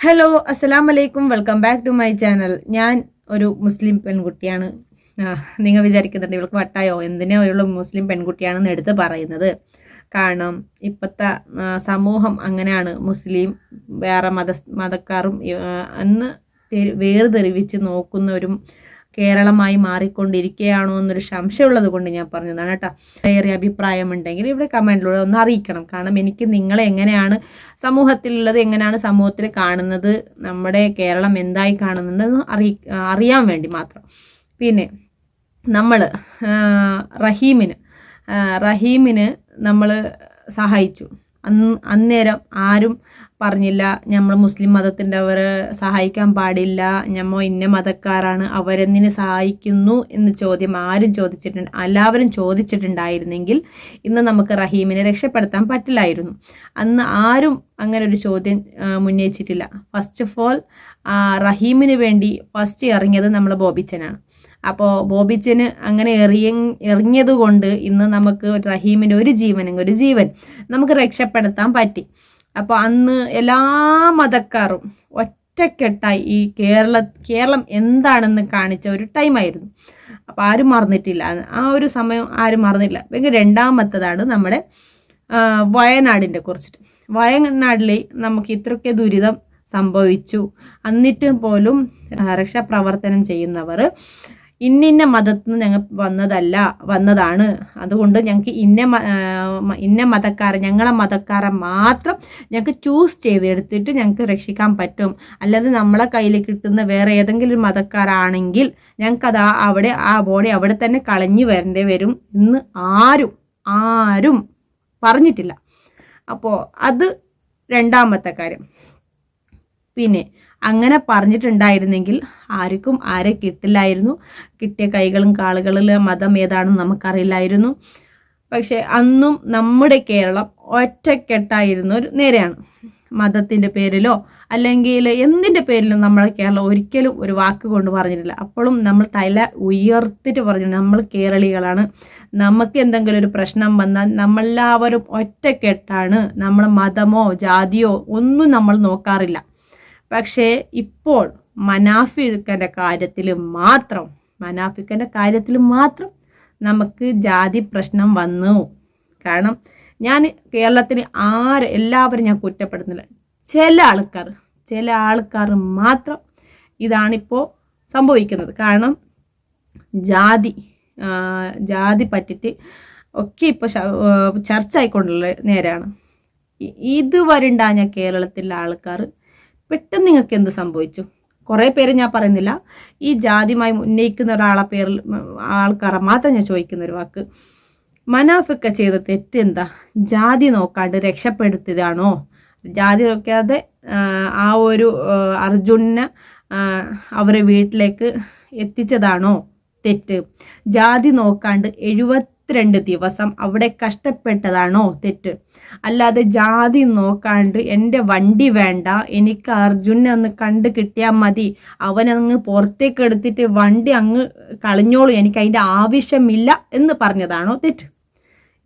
Hello അസ്സലാം വലൈക്കും welcome back to my channel ഞാൻ ഒരു മുസ്ലിം പെൺകുട്ടിയാണ്. നിങ്ങൾ വിചാരിക്കുന്നുണ്ട് ഇവൾക്ക് വട്ടായോ? എന്തിനോ ഇവൾ മുസ്ലിം പെൺകുട്ടിയാണെന്ന് എടുത്ത് പറയുന്നത്? കാരണം ഇപ്പോഴത്തെ സമൂഹം അങ്ങനെയാണ്. മുസ്ലിം വേറെ മത മതക്കാരും അന്ന് തെരി- നോക്കുന്നവരും കേരളമായി മാറിക്കൊണ്ടിരിക്കുകയാണോ എന്നൊരു സംശയമുള്ളത് കൊണ്ട് ഞാൻ പറഞ്ഞതാണ് കേട്ടോ. ഏറെ അഭിപ്രായമുണ്ടെങ്കിൽ ഇവിടെ കമന്റിലൂടെ ഒന്ന് അറിയിക്കണം. കാരണം എനിക്ക് നിങ്ങളെ എങ്ങനെയാണ് സമൂഹത്തിലുള്ളത് എങ്ങനെയാണ് സമൂഹത്തിൽ കാണുന്നത് നമ്മുടെ കേരളം എന്തായി കാണുന്നുണ്ടെന്ന് അറി അറിയാൻ വേണ്ടി മാത്രം. പിന്നെ നമ്മൾ റഹീമിന് റഹീമിന് നമ്മൾ സഹായിച്ചു. അന്ന് അന്നേരം ആരും പറഞ്ഞില്ല നമ്മൾ മുസ്ലിം മതത്തിന്റെ സഹായിക്കാൻ പാടില്ല ഞമ്മ ഇന്ന മതക്കാരാണ് അവരെന്തിന് സഹായിക്കുന്നു എന്ന് ചോദ്യം ആരും ചോദിച്ചിട്ടുണ്ട് എല്ലാവരും ചോദിച്ചിട്ടുണ്ടായിരുന്നെങ്കിൽ ഇന്ന് നമുക്ക് റഹീമിനെ രക്ഷപ്പെടുത്താൻ പറ്റില്ലായിരുന്നു. അന്ന് ആരും അങ്ങനെ ഒരു ചോദ്യം ഉന്നയിച്ചിട്ടില്ല. ഫസ്റ്റ് ഓഫ് ഓൾ റഹീമിന് വേണ്ടി ഫസ്റ്റ് ഇറങ്ങിയത് നമ്മൾ ബോബിച്ചനാണ്. അപ്പോൾ ബോബിച്ചന് അങ്ങനെ എറിയ എറിഞ്ഞതുകൊണ്ട് ഇന്ന് നമുക്ക് റഹീമിന്റെ ഒരു ജീവനെങ്കിൽ ഒരു ജീവൻ നമുക്ക് രക്ഷപ്പെടുത്താൻ പറ്റി. അപ്പോൾ അന്ന് എല്ലാ മതക്കാരും ഒറ്റക്കെട്ടായി ഈ കേരള കേരളം എന്താണെന്ന് കാണിച്ച ഒരു ടൈമായിരുന്നു അപ്പോൾ ആരും മറന്നിട്ടില്ല. ആ ഒരു സമയം ആരും മറന്നില്ല. പിന്നെ രണ്ടാമത്തതാണ് നമ്മുടെ വയനാടിന്റെ കുറിച്ചിട്ട്. വയനാട്ടിൽ നമുക്ക് ഇത്രയൊക്കെ ദുരിതം സംഭവിച്ചു. എന്നിട്ടും പോലും രക്ഷാപ്രവർത്തനം ചെയ്യുന്നവർ ഇന്നിന്ന മതത്തിൽ നിന്ന് ഞങ്ങൾ വന്നതല്ല വന്നതാണ്. അതുകൊണ്ട് ഞങ്ങൾക്ക് ഇന്ന ഇന്ന മതക്കാരെ ഞങ്ങളെ മതക്കാരെ മാത്രം ഞങ്ങൾക്ക് ചൂസ് ചെയ്തെടുത്തിട്ട് ഞങ്ങൾക്ക് രക്ഷിക്കാൻ പറ്റും. അല്ലാതെ നമ്മളെ കയ്യിൽ കിട്ടുന്ന വേറെ ഏതെങ്കിലും മതക്കാരാണെങ്കിൽ ഞങ്ങൾക്കത് ആ അവിടെ ആ ബോഡി അവിടെ തന്നെ കളഞ്ഞു വരേണ്ടി വരും ഇന്ന് ആരും ആരും പറഞ്ഞിട്ടില്ല. അപ്പോൾ അത് രണ്ടാമത്തെ കാര്യം. പിന്നെ അങ്ങനെ പറഞ്ഞിട്ടുണ്ടായിരുന്നെങ്കിൽ ആർക്കും ആരെ കിട്ടില്ലായിരുന്നു. കിട്ടിയ കൈകളും കാളുകളിലെ മതം ഏതാണെന്ന് നമുക്കറിയില്ലായിരുന്നു. പക്ഷേ അന്നും നമ്മുടെ കേരളം ഒറ്റക്കെട്ടായിരുന്ന ഒരു നേരെയാണ്. മതത്തിന്റെ പേരിലോ അല്ലെങ്കിൽ എന്തിന്റെ പേരിലും നമ്മളെ കേരളം ഒരിക്കലും ഒരു വാക്ക് കൊണ്ട് പറഞ്ഞിട്ടില്ല. അപ്പോഴും നമ്മൾ തല ഉയർത്തിട്ട് പറഞ്ഞു നമ്മൾ കേരളികളാണ്. നമുക്ക് എന്തെങ്കിലും ഒരു പ്രശ്നം വന്നാൽ നമ്മളെല്ലാവരും ഒറ്റക്കെട്ടാണ്. നമ്മൾ മതമോ ജാതിയോ ഒന്നും നമ്മൾ നോക്കാറില്ല. പക്ഷേ ഇപ്പോൾ മനാഫിക്കന്റെ കാര്യത്തിൽ മാത്രം മനാഫിക്കന്റെ കാര്യത്തിൽ മാത്രം നമുക്ക് ജാതി പ്രശ്നം വന്നു. കാരണം ഞാൻ കേരളത്തിന് ആര് എല്ലാവരും ഞാൻ കുറ്റപ്പെടുന്നില്ല ചില ആൾക്കാർ ചില ആൾക്കാർ മാത്രം ഇതാണിപ്പോൾ സംഭവിക്കുന്നത്. കാരണം ജാതി ജാതി പറ്റിയിട്ട് ഒക്കെ ഇപ്പോൾ ചർച്ച ആയിക്കൊണ്ടുള്ള നേരാണ്. ഇതുവരെ ഉണ്ടായ കേരളത്തിലെ ആൾക്കാർ പെട്ടെന്ന് നിങ്ങൾക്ക് എന്ത് സംഭവിച്ചു? കുറേ പേര് ഞാൻ പറയുന്നില്ല. ഈ ജാതിയുമായി ഉന്നയിക്കുന്ന ഒരാളെ പേരിൽ ആൾക്കാരെ മാത്രം ഞാൻ ചോദിക്കുന്ന ഒരു വാക്ക്. മനാഫിക്ക ചെയ്ത തെറ്റ് എന്താ? ജാതി നോക്കാണ്ട് രക്ഷപ്പെടുത്തിയതാണോ? ജാതി നോക്കാതെ ആ, ഒരു അർജുനെ അവരെ വീട്ടിലേക്ക് എത്തിച്ചതാണോ തെറ്റ്? ജാതി നോക്കാണ്ട് എഴുപത്തിരണ്ട് ദിവസം അവിടെ കഷ്ടപ്പെട്ടതാണോ തെറ്റ്? അല്ലാതെ ജാതി നോക്കാണ്ട് എന്റെ വണ്ടി വേണ്ട എനിക്ക് അർജുനെ ഒന്ന് കണ്ട് കിട്ടിയാൽ മതി. അവനങ്ങ് പുറത്തേക്ക് എടുത്തിട്ട് വണ്ടി അങ്ങ് കളഞ്ഞോളൂ എനിക്ക് അതിന്റെ ആവശ്യമില്ല എന്ന് പറഞ്ഞതാണോ തെറ്റ്?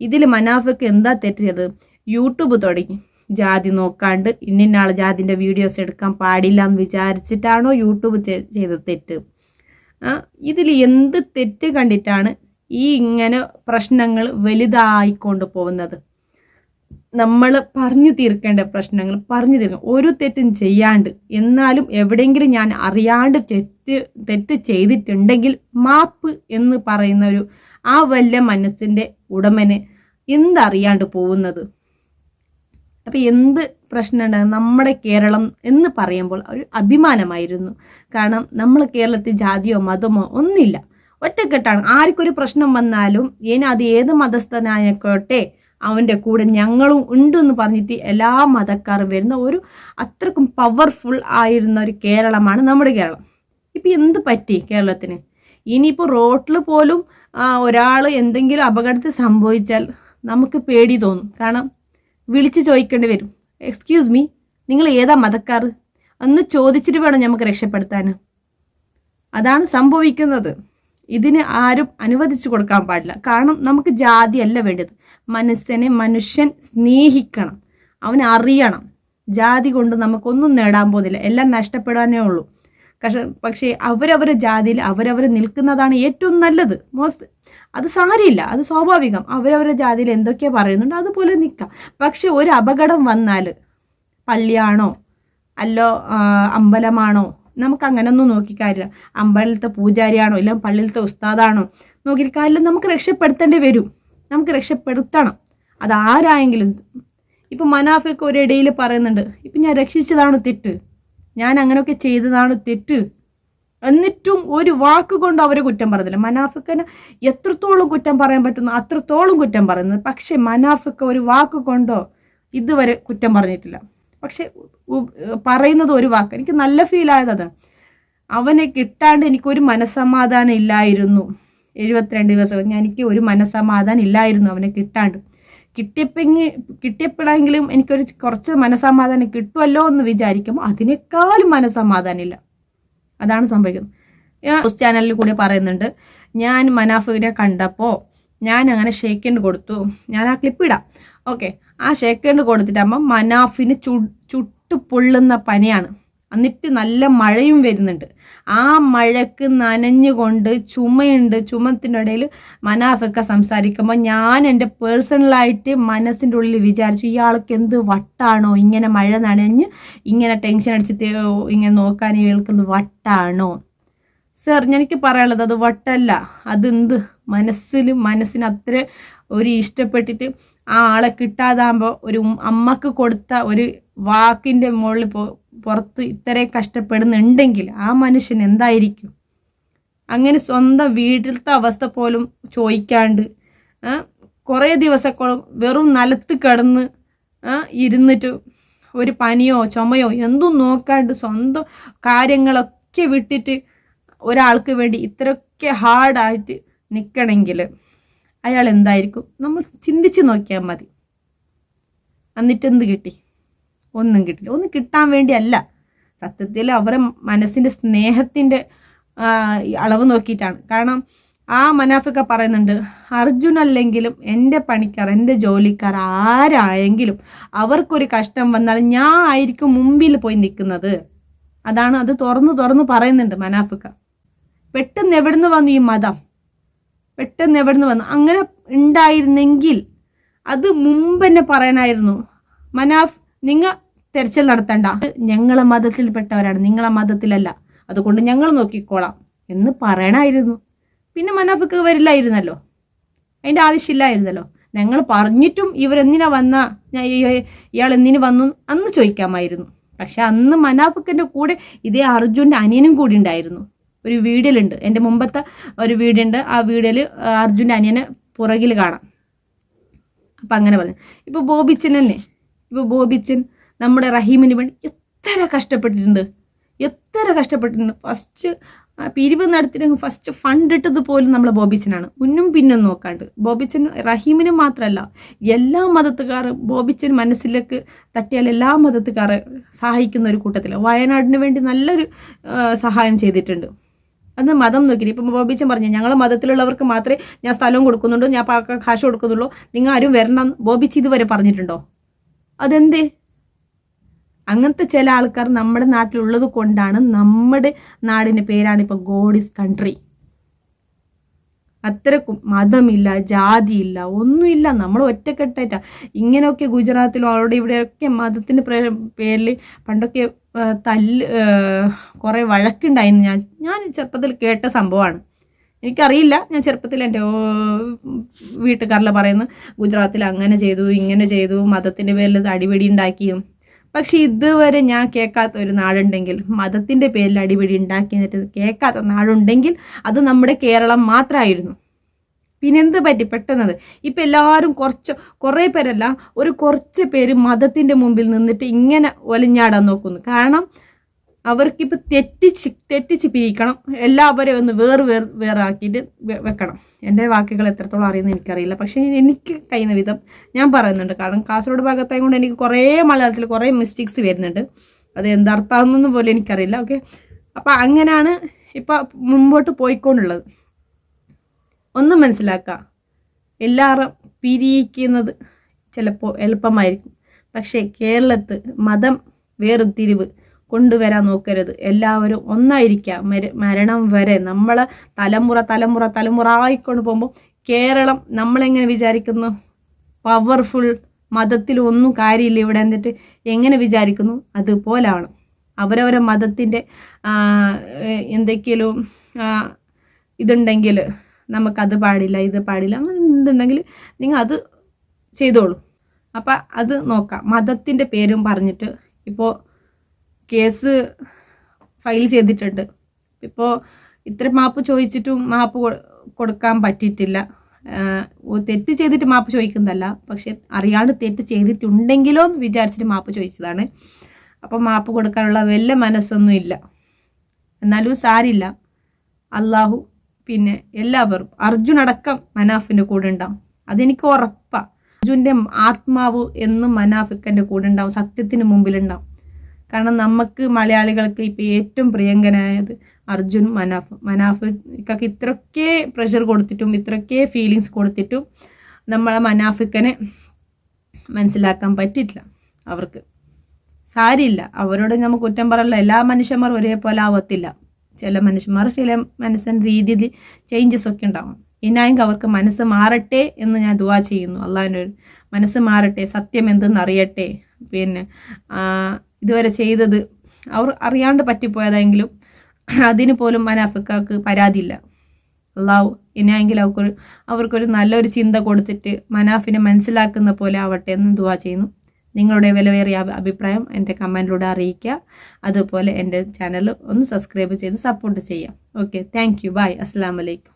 ഇതിൽ മനാഫക്ക് എന്താ തെറ്റ് ചെയ്തത് യൂട്യൂബ് തുടങ്ങി. ജാതി നോക്കാണ്ട് ഇന്നിന്നാൾ ജാതിന്റെ വീഡിയോസ് എടുക്കാൻ പാടില്ല എന്ന് വിചാരിച്ചിട്ടാണോ യൂട്യൂബ് ചെയ്ത തെറ്റ്? ഇതിൽ എന്ത് തെറ്റ് കണ്ടിട്ടാണ് ഈ ഇങ്ങനെ പ്രശ്നങ്ങൾ വലുതായിക്കൊണ്ട് പോകുന്നത്. നമ്മൾ പറഞ്ഞു തീർക്കേണ്ട പ്രശ്നങ്ങൾ പറഞ്ഞു തീർക്കണം ഒരു തെറ്റും ചെയ്യാണ്ട് എന്നാലും എവിടെയെങ്കിലും ഞാൻ അറിയാണ്ട് തെറ്റ് തെറ്റ് ചെയ്തിട്ടുണ്ടെങ്കിൽ മാപ്പ് എന്ന് പറയുന്ന ഒരു ആ വല്ല മനസ്സിന്റെ ഉടമന് എന്തറിയാണ്ട് പോകുന്നത്? അപ്പം എന്ത് പ്രശ്നമുണ്ടാകും നമ്മുടെ കേരളം എന്ന് പറയുമ്പോൾ ഒരു അഭിമാനമായിരുന്നു. കാരണം നമ്മൾ കേരളത്തിൽ ജാതിയോ മതമോ ഒന്നുമില്ല. ഒറ്റക്കെട്ടാണ്. ആർക്കൊരു പ്രശ്നം വന്നാലും ഇനി അത് ഏത് മതസ്ഥനായിക്കോട്ടെ അവന്റെ കൂടെ ഞങ്ങളും ഉണ്ട് എന്ന് പറഞ്ഞിട്ട് എല്ലാ മതക്കാരും വരുന്ന ഒരു അത്രക്കും പവർഫുൾ ആയിരുന്ന ഒരു കേരളമാണ് നമ്മുടെ കേരളം. ഇപ്പം എന്ത് പറ്റി കേരളത്തിന്? ഇനിയിപ്പോൾ റോട്ടിൽ പോലും ഒരാൾ എന്തെങ്കിലും അപകടത്തിൽ സംഭവിച്ചാൽ നമുക്ക് പേടി തോന്നും. കാരണം വിളിച്ച് ചോദിക്കേണ്ടി വരും. എക്സ്ക്യൂസ് മീ നിങ്ങൾ ഏതാ മതക്കാർ? എന്ന് ചോദിച്ചിട്ട് വേണം നമുക്ക് രക്ഷപ്പെടുത്താൻ അതാണ് സംഭവിക്കുന്നത്. ഇതിന് ആരും അനുവദിച്ചു കൊടുക്കാൻ പാടില്ല. കാരണം നമുക്ക് ജാതി അല്ല വേണ്ടത്. മനസ്സിനെ മനുഷ്യൻ സ്നേഹിക്കണം. അവനെ അറിയണം. ജാതി കൊണ്ട് നമുക്കൊന്നും നേടാൻ പോകുന്നില്ല. എല്ലാം നഷ്ടപ്പെടാനേ ഉള്ളൂ. പക്ഷെ പക്ഷേ അവരവരുടെ ജാതിയിൽ അവരവർ നിൽക്കുന്നതാണ് ഏറ്റവും നല്ലത്. മോസ്റ്റ് അത് സാരിയില്ല അത് സ്വാഭാവികം. അവരവരുടെ ജാതിയിൽ എന്തൊക്കെ പറയുന്നുണ്ട് അതുപോലെ നിൽക്കാം. പക്ഷെ ഒരു അപകടം വന്നാൽ പള്ളിയാണോ? അല്ലോ അമ്പലമാണോ? നമുക്ക് അങ്ങനൊന്നും നോക്കിക്കാരില്ല അമ്പലത്തെ പൂജാരിയാണോ ഇല്ല പള്ളിയിലത്തെ ഉസ്താദാണോ? നോക്കിയിട്ട് കാര്യമില്ല നമുക്ക് രക്ഷപ്പെടുത്തേണ്ടി വരും. നമുക്ക് രക്ഷപ്പെടുത്തണം. അത് ആരായെങ്കിലും. ഇപ്പം മനാഫൊക്കെ ഒരിടയിൽ പറയുന്നുണ്ട് ഇപ്പം ഞാൻ രക്ഷിച്ചതാണ് തെറ്റ്. ഞാൻ അങ്ങനെയൊക്കെ ചെയ്തതാണ് തെറ്റ്. എന്നിട്ടും ഒരു വാക്ക് കൊണ്ട് അവരെ കുറ്റം പറയുന്നില്ല. മനാഫിക്കന് എത്രത്തോളം കുറ്റം പറയാൻ പറ്റുന്നു അത്രത്തോളം കുറ്റം പറയുന്നത് പക്ഷേ മനാഫിക്ക ഒരു വാക്ക് കൊണ്ടോ ഇതുവരെ കുറ്റം പറഞ്ഞിട്ടില്ല. പക്ഷെ പറയുന്നത് ഒരു വാക്ക്. എനിക്ക് നല്ല ഫീൽ ആയത് അതാ അവനെ കിട്ടാണ്ട് എനിക്കൊരു മനസ്സമാധാനം ഇല്ലായിരുന്നു. എഴുപത്തിരണ്ട് ദിവസം എനിക്ക് ഒരു മനസ്സമാധാനം ഇല്ലായിരുന്നു അവനെ കിട്ടാണ്ട്. കിട്ടിയപ്പെങ്കിൽ കിട്ടിയപ്പോഴെങ്കിലും എനിക്കൊരു കുറച്ച് മനസ്സമാധാനം കിട്ടുമല്ലോ എന്ന് വിചാരിക്കുമ്പോൾ അതിനേക്കാളും മനസ്സമാധാനം ഇല്ല. അതാണ് സംഭവിക്കുന്നത്. ന്യൂസ് ചാനലിൽ കൂടി പറയുന്നുണ്ട്. ഞാൻ മനാഫിനെ കണ്ടപ്പോൾ ഞാൻ അങ്ങനെ ഷേക്കിന്റെ കൊടുത്തു. ഞാൻ ആ ക്ലിപ്പ് ഇടാം. ഓക്കെ ആ ഷേക്കേണ്ട് കൊടുത്തിട്ടാകുമ്പോൾ മനാഫിന് ചു ചുട്ടു പൊള്ളുന്ന പനിയാണ്. എന്നിട്ട് നല്ല മഴയും വരുന്നുണ്ട്. ആ മഴക്ക് നനഞ്ഞുകൊണ്ട് ചുമയുണ്ട്. ചുമത്തിന്റെ ഇടയിൽ മനാഫൊക്കെ സംസാരിക്കുമ്പോൾ ഞാൻ എന്റെ പേഴ്സണലായിട്ട് മനസ്സിന്റെ ഉള്ളിൽ വിചാരിച്ചു ഇയാൾക്ക് എന്ത് വട്ടാണോ? ഇങ്ങനെ മഴ നനഞ്ഞ് ഇങ്ങനെ ടെൻഷൻ അടിച്ചിട്ട് ഇങ്ങനെ നോക്കാൻ ഇയാൾക്കെന്ത് വട്ടാണോ? സർ എനിക്ക് പറയാനുള്ളത് അത് വട്ടല്ല. അതെന്ത്? മനസ്സിൽ മനസ്സിന് അത്ര ഒരു ഇഷ്ടപ്പെട്ടിട്ട് ആ ആളെ കിട്ടാതാകുമ്പോൾ ഒരു അമ്മയ്ക്ക് കൊടുത്ത ഒരു വാക്കിന്റെ മുകളിൽ പുറത്ത് ഇത്രയും കഷ്ടപ്പെടുന്നുണ്ടെങ്കിൽ ആ മനുഷ്യൻ എന്തായിരിക്കും? അങ്ങനെ സ്വന്തം വീട്ടിലത്തെ അവസ്ഥ പോലും ചോദിക്കാണ്ട് കുറേ ദിവസക്കോളം വെറും നിലത്ത് കിടന്ന് ഇരുന്നിട്ട് ഒരു പനിയോ ചുമയോ എന്തും നോക്കാണ്ട് സ്വന്തം കാര്യങ്ങളൊക്കെ വിട്ടിട്ട് ഒരാൾക്ക് വേണ്ടി ഇത്രയൊക്കെ ഹാർഡായിട്ട് നിൽക്കണമെങ്കിൽ അയാൾ എന്തായിരിക്കും? നമ്മൾ ചിന്തിച്ച് നോക്കിയാൽ മതി. എന്നിട്ട് എന്ത് കിട്ടി? ഒന്നും കിട്ടില്ല. ഒന്നും കിട്ടാൻ വേണ്ടിയല്ല. സത്യത്തിൽ അവരെ മനസ്സിന്റെ സ്നേഹത്തിന്റെ അളവ് നോക്കിയിട്ടാണ്. കാരണം ആ മനാഫിക്ക പറയുന്നുണ്ട് അർജുൻ അല്ലെങ്കിലും എന്റെ പണിക്കാർ എന്റെ ജോലിക്കാർ ആരായെങ്കിലും അവർക്കൊരു കഷ്ടം വന്നാൽ ഞാൻ ആയിരിക്കും മുമ്പിൽ പോയി നിൽക്കുന്നത്. അതാണ് അത് തുറന്ന് തുറന്ന് പറയുന്നുണ്ട് മനാഫിക്ക. പെട്ടെന്ന് എവിടുന്ന് വന്നു ഈ മതം? പെട്ടെന്ന് എവിടുന്ന് വന്നു? അങ്ങനെ ഉണ്ടായിരുന്നെങ്കിൽ അത് മുമ്പ് തന്നെ പറയാനായിരുന്നു. മനാഫ് നിങ്ങൾ തെരച്ചിൽ നടത്തണ്ട. ഞങ്ങളെ മതത്തിൽപ്പെട്ടവരാണ്. നിങ്ങളെ മതത്തിലല്ല. അതുകൊണ്ട് ഞങ്ങൾ നോക്കിക്കോളാം എന്ന് പറയണമായിരുന്നു പിന്നെ മനാഫിക്ക് വരില്ലായിരുന്നല്ലോ. അതിന്റെ ആവശ്യമില്ലായിരുന്നല്ലോ. ഞങ്ങൾ പറഞ്ഞിട്ടും ഇവരെന്തിനാ വന്ന? ഇയാൾ എന്തിനു വന്നു അന്ന് ചോദിക്കാമായിരുന്നു. പക്ഷെ അന്ന് മനാഫിക്കിന്റെ കൂടെ ഇതേ അർജുന്റെ അനിയനും കൂടി ഉണ്ടായിരുന്നു. ഒരു വീഡിയോയിലുണ്ട് എന്റെ മുമ്പത്തെ ഒരു വീഡിയോ ഉണ്ട് ആ വീഡിയോയിൽ അർജുന്റെ അനിയനെ പുറകിൽ കാണാം. അപ്പം അങ്ങനെ പറഞ്ഞു. ഇപ്പോൾ ബോബിച്ചൻ തന്നെ. ഇപ്പോൾ ബോബിച്ചൻ നമ്മുടെ റഹീമിന് വേണ്ടി എത്ര കഷ്ടപ്പെട്ടിട്ടുണ്ട്. എത്ര കഷ്ടപ്പെട്ടിട്ടുണ്ട്. ഫസ്റ്റ് പിരിവ് നടത്തിയിട്ട് ഫസ്റ്റ് ഫണ്ട് ഇട്ടത് പോലും നമ്മൾ ബോബിച്ചനാണ്. മുന്നും പിന്നും നോക്കാണ്ട്. ബോബിച്ചൻ റഹീമിന് മാത്രമല്ല എല്ലാ മതത്തുകാരും ബോബിച്ചൻ മനസ്സിലേക്ക് തട്ടിയാൽ എല്ലാ മതത്തുകാരെ സഹായിക്കുന്ന ഒരു കൂട്ടത്തിൽ വയനാടിന് വേണ്ടി നല്ലൊരു സഹായം ചെയ്തിട്ടുണ്ട്. അന്ന് മതം നോക്കി ഇപ്പം ബോബിച്ചൻ പറഞ്ഞു ഞങ്ങളെ മതത്തിലുള്ളവർക്ക് മാത്രമേ ഞാൻ സ്ഥലവും കൊടുക്കുന്നുള്ളൂ ഞാൻ കാശ് കൊടുക്കുന്നുള്ളൂ. നിങ്ങൾ ആരും വരണം ബോബിച്ച് ഇതുവരെ പറഞ്ഞിട്ടുണ്ടോ? അതെന്ത്? അങ്ങനത്തെ ചില ആൾക്കാർ നമ്മുടെ നാട്ടിലുള്ളത് കൊണ്ടാണ് നമ്മുടെ നാടിന്റെ പേരാണ് ഇപ്പോൾ ഗോഡ് ഇസ് കൺട്രി. അത്രക്കും മതമില്ല ജാതിയില്ല ഒന്നുമില്ല. നമ്മൾ ഒറ്റക്കെട്ടായിട്ടാ. ഇങ്ങനെയൊക്കെ ഗുജറാത്തിലും അവിടെ ഇവിടെയൊക്കെ മതത്തിന്റെ പേരിൽ പണ്ടൊക്കെ തല്ല് കുറേ വഴക്കുണ്ടായിരുന്നു. ഞാൻ ഞാൻ ചെറുപ്പത്തിൽ കേട്ട സംഭവമാണ്. എനിക്കറിയില്ല. ഞാൻ ചെറുപ്പത്തിൽ എന്റെ വീട്ടുകാരിലെ പറയുന്നു ഗുജറാത്തിൽ അങ്ങനെ ചെയ്തു ഇങ്ങനെ ചെയ്തു മതത്തിന്റെ പേരിൽ അടിപിടി ഉണ്ടാക്കിയും പക്ഷെ ഇതുവരെ ഞാൻ കേൾക്കാത്ത ഒരു നാടുണ്ടെങ്കിൽ മതത്തിന്റെ പേരിൽ അടിപിടി ഉണ്ടാക്കി എന്നിട്ട് കേൾക്കാത്ത നാടുണ്ടെങ്കിൽ അത് നമ്മുടെ കേരളം മാത്രമായിരുന്നു. പിന്നെന്ത് പറ്റി? പെട്ടെന്നത്. ഇപ്പം എല്ലാവരും കുറച്ച് കുറേ പേരല്ല ഒരു കുറച്ച് പേര് മതത്തിന്റെ മുമ്പിൽ നിന്നിട്ട് ഇങ്ങനെ ഒലിഞ്ഞാടാൻ നോക്കുന്നു. കാരണം അവർക്കിപ്പോൾ തെറ്റിച്ച് തെറ്റിച്ച് പിരിക്കണം. എല്ലാവരെയും ഒന്ന് വേർ വേർ വേറാക്കിയിട്ട് വെക്കണം. എന്റെ വാക്കുകൾ എത്രത്തോളം അറിയുന്നത് എനിക്കറിയില്ല. പക്ഷേ എനിക്ക് കഴിയുന്ന വിധം ഞാൻ പറയുന്നുണ്ട്. കാരണം കാസർഗോഡ് ഭാഗത്തായത് കൊണ്ട് എനിക്ക് കുറേ മലയാളത്തിൽ കുറേ മിസ്റ്റേക്സ് വരുന്നുണ്ട്. അത് എന്താർത്ഥാവുന്നതെന്ന് പോലും എനിക്കറിയില്ല. ഓക്കെ അപ്പോൾ അങ്ങനെയാണ് ഇപ്പം മുമ്പോട്ട് പോയിക്കൊണ്ടുള്ളത്. ഒന്ന് മനസ്സിലാക്കുക. എല്ലാവരും പിരിയിക്കുന്നത് ചിലപ്പോൾ എളുപ്പമായിരിക്കും. പക്ഷേ കേരളത്ത് മതം വേർതിരിവ് കൊണ്ടുവരാൻ നോക്കരുത്. എല്ലാവരും ഒന്നായിരിക്കുക മരണം വരെ നമ്മൾ തലമുറ തലമുറ തലമുറ ആയിക്കൊണ്ട് പോകുമ്പോൾ കേരളം നമ്മളെങ്ങനെ വിചാരിക്കുന്നു? പവർഫുൾ മതത്തിൽ ഒന്നും കാര്യമില്ല ഇവിടെ എന്നിട്ട് എങ്ങനെ വിചാരിക്കുന്നു? അതുപോലാണ്. അവരവരെ മതത്തിന്റെ എന്തെങ്കിലും ഇതുണ്ടെങ്കിൽ നമുക്കത് പാടില്ല ഇത് പാടില്ല അങ്ങനെ എന്തുണ്ടെങ്കിൽ നിങ്ങൾ അത് ചെയ്തോളൂ. അപ്പം അത് നോക്കാം. മതത്തിന്റെ പേരും പറഞ്ഞിട്ട് ഇപ്പോൾ കേസ് ഫയൽ ചെയ്തിട്ടുണ്ട്. ഇപ്പോൾ ഇത്ര മാപ്പ് ചോദിച്ചിട്ടും മാപ്പ് കൊടുക്കാൻ പറ്റിയിട്ടില്ല. തെറ്റ് ചെയ്തിട്ട് മാപ്പ് ചോദിക്കുന്നതല്ല. പക്ഷെ അറിയാണ്ട് തെറ്റ് ചെയ്തിട്ടുണ്ടെങ്കിലോ എന്ന് വിചാരിച്ചിട്ട് മാപ്പ് ചോദിച്ചതാണ്. അപ്പോൾ മാപ്പ് കൊടുക്കാനുള്ള വല്ല മനസ്സൊന്നും ഇല്ല. എന്നാലും സാരില്ല. അള്ളാഹു പിന്നെ എല്ലാവരും അർജുൻ അടക്കം മനാഫിന്റെ കൂടെ ഉണ്ടാവും. അതെനിക്ക് ഉറപ്പാണ് അർജുന്റെ ആത്മാവ് എന്നും മനാഫിക്കന്റെ കൂടെ ഉണ്ടാവും. സത്യത്തിന് മുമ്പിലുണ്ടാവും കാരണം നമുക്ക് മലയാളികൾക്ക് ഇപ്പോൾ ഏറ്റവും പ്രിയങ്കനായത് അർജുൻ മനാഫ്. മനാഫിക്കൊക്കെ ഇത്രയൊക്കെ പ്രഷർ കൊടുത്തിട്ടും ഇത്രയൊക്കെ ഫീലിങ്സ് കൊടുത്തിട്ടും നമ്മളെ മനാഫിക്കനെ മനസ്സിലാക്കാൻ പറ്റിയിട്ടില്ല അവർക്ക്. സാരിയില്ല. അവരോട് നമ്മൾ കുറ്റം പറയല്ല എല്ലാ മനുഷ്യന്മാരും ഒരേപോലെ ആവത്തില്ല. ചില മനുഷ്യന്മാർ ചില മനസ്സിന് രീതിയിൽ ചേഞ്ചസ് ഒക്കെ ഉണ്ടാവും. ഇനായെങ്കിൽ അവർക്ക് മനസ്സ് മാറട്ടെ എന്ന് ഞാൻ ദുവാ ചെയ്യുന്നു. അള്ളാഹിന്റെ മനസ്സ് മാറട്ടെ സത്യം എന്തെന്ന് അറിയട്ടെ. പിന്നെ ഇതുവരെ ചെയ്തത്. അവർ അറിയാണ്ട് പറ്റിപ്പോയതെങ്കിലും അതിന് പോലും മനാഫിക്കാക്ക് പരാതിയില്ല. അള്ളാഹു ഇനിയെങ്കിൽ അവർക്കൊരു അവർക്കൊരു നല്ലൊരു ചിന്ത കൊടുത്തിട്ട് മനാഫിനെ മനസ്സിലാക്കുന്ന പോലെ ആവട്ടെ എന്ന് ദുവാ ചെയ്യുന്നു. നിങ്ങളുടെ വിലവേറിയ അഭിപ്രായം എന്റെ കമന്റിലൂടെ അറിയിക്കുക. അതുപോലെ എന്റെ ചാനൽ ഒന്ന് സബ്സ്ക്രൈബ് ചെയ്ത് സപ്പോർട്ട് ചെയ്യാം ഓക്കെ താങ്ക് യു ബൈ അസ്സാം വലൈക്കും